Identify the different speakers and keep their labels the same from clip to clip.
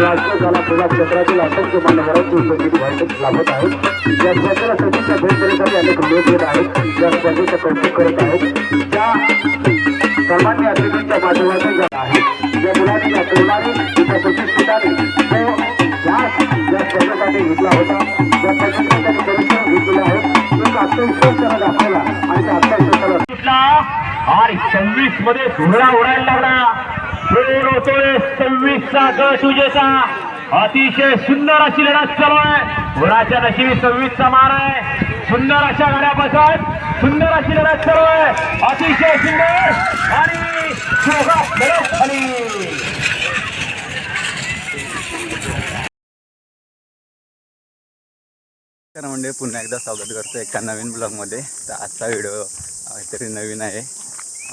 Speaker 1: राष्ट्रकाला प्रजा क्षेत्रातील असंख्य मान्यवरांची उपस्थिती व्हायचं लाभत आहे या स्पर्धेला सचिनच्या भेट देण्यासाठी अनेक लोक येत आहेत या स्पर्धेचं कौतुक करत आहेत त्या सर्वांनी अतिथींच्या माध्यमातून जात आहे या मुलांनी या तरुणाने तिच्या प्रतिष्ठिताने तो ध्यास या स्पर्धेसाठी घेतला होता या प्रशिक्षणासाठी परिश्रम घेतलेले आहेत एक आत्मविश्वास त्याला दाखवला आणि त्या आत्मविश्वासाला
Speaker 2: सुटला आणि सव्वीसमध्ये धुरळा उडायला लागला. फेर होतोय सव्वीसचा गट उजेचा अतिशय सुंदर अशी लढत चालू आहे. घोडाच्या नशिबी सव्वीसचा मार आहे. सुंदर अशा गाड्या बसत सुंदर अशी लढत चालू आहे. अतिशय सुंदर आणि
Speaker 3: म्हणजे पुन्हा एकदा स्वागत करतो एका नवीन ब्लॉगमध्ये. तर आजचा व्हिडिओ काहीतरी नवीन आहे.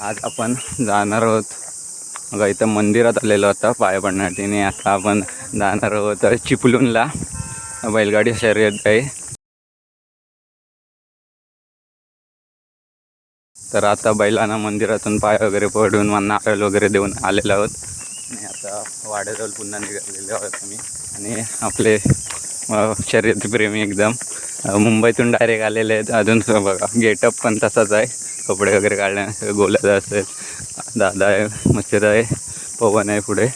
Speaker 3: आज आपण जाणार आहोत बघा इथं मंदिरात आलेलो होता पाय पडण्यासाठी. आणि आता आपण जाणार आहोत चिपलूनला बैलगाडी शर्यत आहे. तर आता बैलांना मंदिरातून पाय वगैरे पडून मग नारळ वगैरे देऊन आलेलो आहोत. आणि आता वाड्याजवळ पुन्हा निघालेलो आहोत आम्ही. आणि आपले शर्यतप्रेमी एकदम. मुंबईतून डायरेक्ट आलेले आहेत. अजून बघा गेटअप पण तसाच आहे. कपडे वगैरे काढण्या गोल्याचा असेल दादा आहे मच्छर आहे पवन आहे पुढे.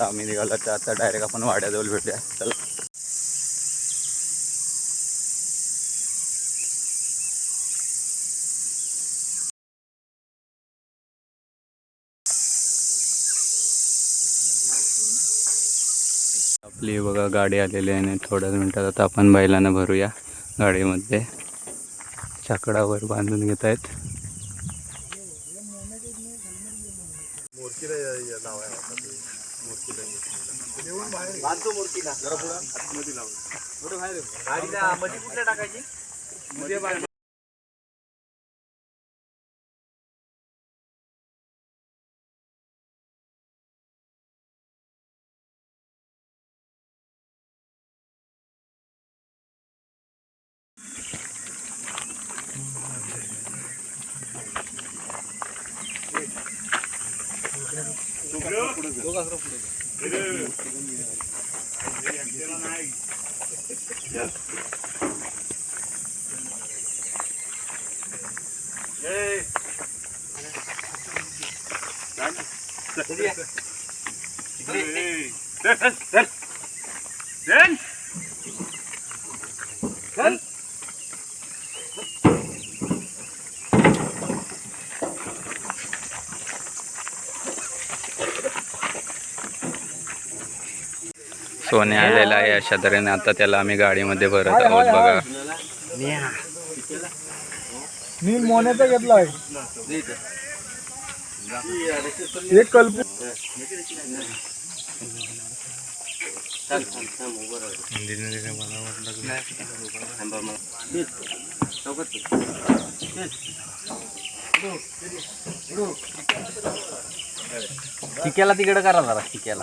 Speaker 3: आम्ही निघालो तर आता डायरेक्ट आपण वाड्याजवळ भेटूया. चला. आपली बघा गाडी आलेली आहे आणि थोड्याच मिनटात आता आपण बैलांना भरूया गाडीमध्ये. चाकडावर बांधून घेत आहेत. Dan. Dan. Dan. Dan. सोने आलेला आहे अशा तऱ्हेने. आता त्याला आम्ही गाडीमध्ये भरत आहोत बघा.
Speaker 4: मी मोन्याचा घेतलाय एक कल्प
Speaker 5: चिक्याला तिकडे करा जरा चिक्याला.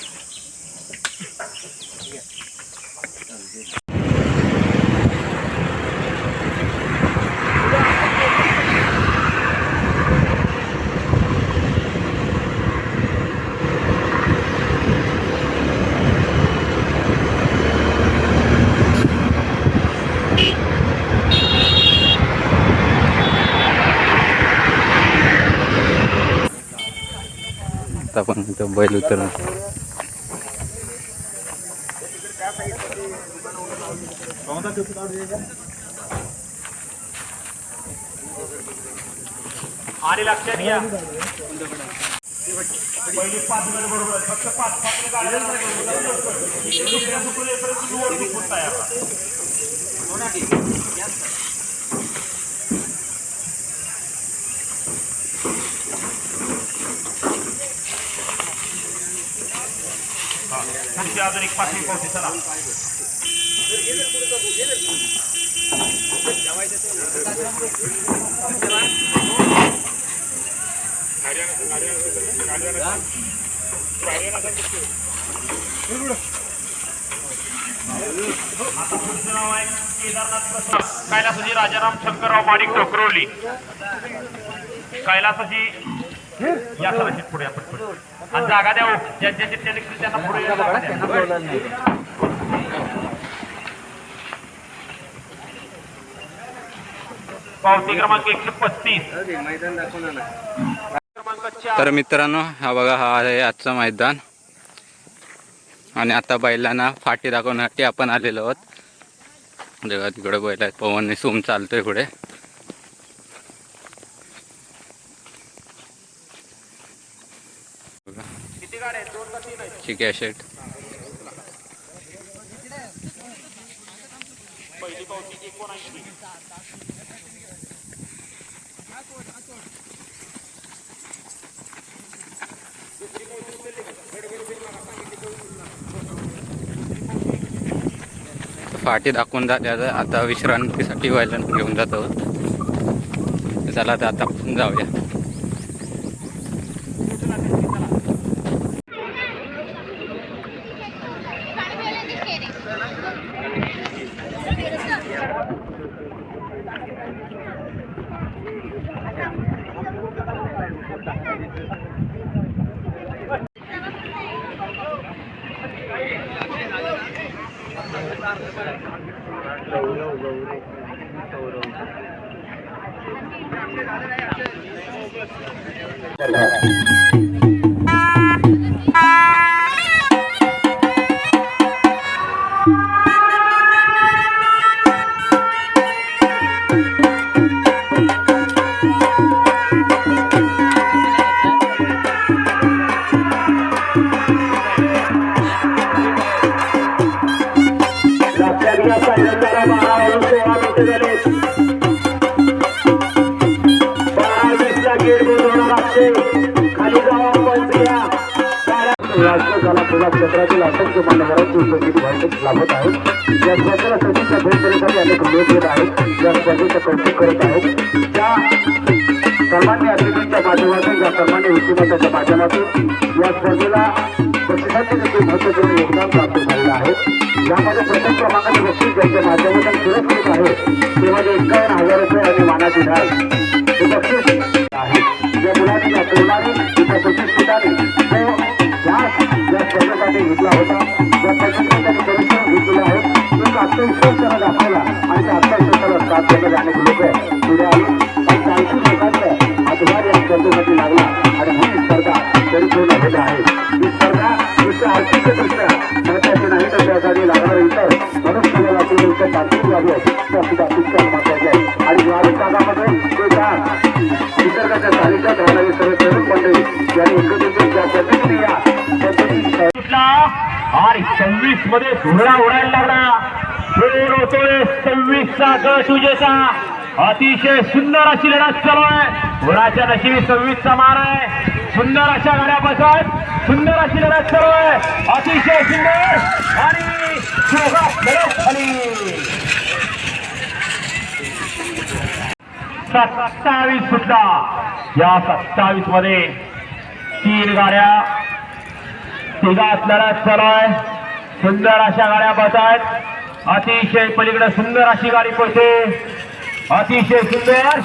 Speaker 3: आता पण इथं बैल उतर
Speaker 2: आणि लक्षात घ्या पहिली पाच गट बरोबर आहेत. फक्त पाच पाच गाड्या दुसऱ्या सुकून निवडणूक होत आहे आता. हा. पुढची अजून एक पाचवी पावती चला. आता पुढचं नाव आहे केदारनाथ प्रसाद. कैलासाची राजाराम शंकरराव माणिक टोकरवली कैलासाची या सराशीत पुढे आपण आणि जागा द्या. त्यांनी त्यांना पुढे. पावती क्रमांक एकशे पस्तीस.
Speaker 3: तर मित्रांनो हा बघा हा आहे आजचं मैदान. आणि आता बैलांना फाटी दाखवण्यासाठी आपण आलेलो आहोत. जेव्हा तिकडे बैल आहेत. पवन सोम चालतोय पुढे. ठीक आहे शेट फाटी दाखवून जाते आता आता विश्रांतीसाठी व्हायला घेऊन जात. आहोत चला तर आता आपण जाऊया.
Speaker 1: लक्षात घ्या पहिल्यांदा राष्ट्रकाला क्षेत्रातील असंख्य मान्यवरांची उपस्थिती लाभत आहे या स्पर्धेला सचिनच्या भेट देण्यासाठी अनेक लोक येत आहेत या स्पर्धेचं कौतुक करत आहेत त्या सर्वांनी अतिथींच्या माध्यमातून या सर्वांनी व्यक्तिमत्वाच्या माध्यमातून या स्पर्धेला बक्षिसाचे देखील महत्त्वपूर्ण योगदान प्राप्त झालेलं आहे ज्यामध्ये प्रथम क्रमांकाचे बक्षीस ज्यांच्या माध्यमातून पुरस्कृत आहे ते म्हणजे हजार रुपये आणि मानाची धार हे बक्षीस आहे या मुलांनी तिच्या तो ध्यास या स्पर्धेसाठी घेतला होता या पद्धतीने परिश्रम घेतलेला आहे एक आत्मविश्वास त्याला दाखवला आणि त्या आत्मविश्वासाला साथ देणारे अनेक लोक पुढे आले
Speaker 2: सव्वीसमध्ये धुरडा उडायला लागला. खेळ होतोय सव्वीसचा गट उजेचा अतिशय सुंदर अशी लढत चालू आहे. घोडाच्या नशिबी सव्वीसचा मार आहे? सुंदर अशा गाड्या बसत सुंदर अशी लढत चालू आहे. अतिशय सुंदर आणि लढत सत्तावीस सुटला या सत्तावीसमध्ये तीन गाड्या. तिघा असणारा चालू आहे सुंदर अशा गाड्या बसत. अतिशय पलीकडे सुंदर अशी गाडी पळते अतिशय सुंदर.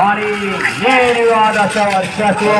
Speaker 2: आणि निर्वाद असं वर्चस्व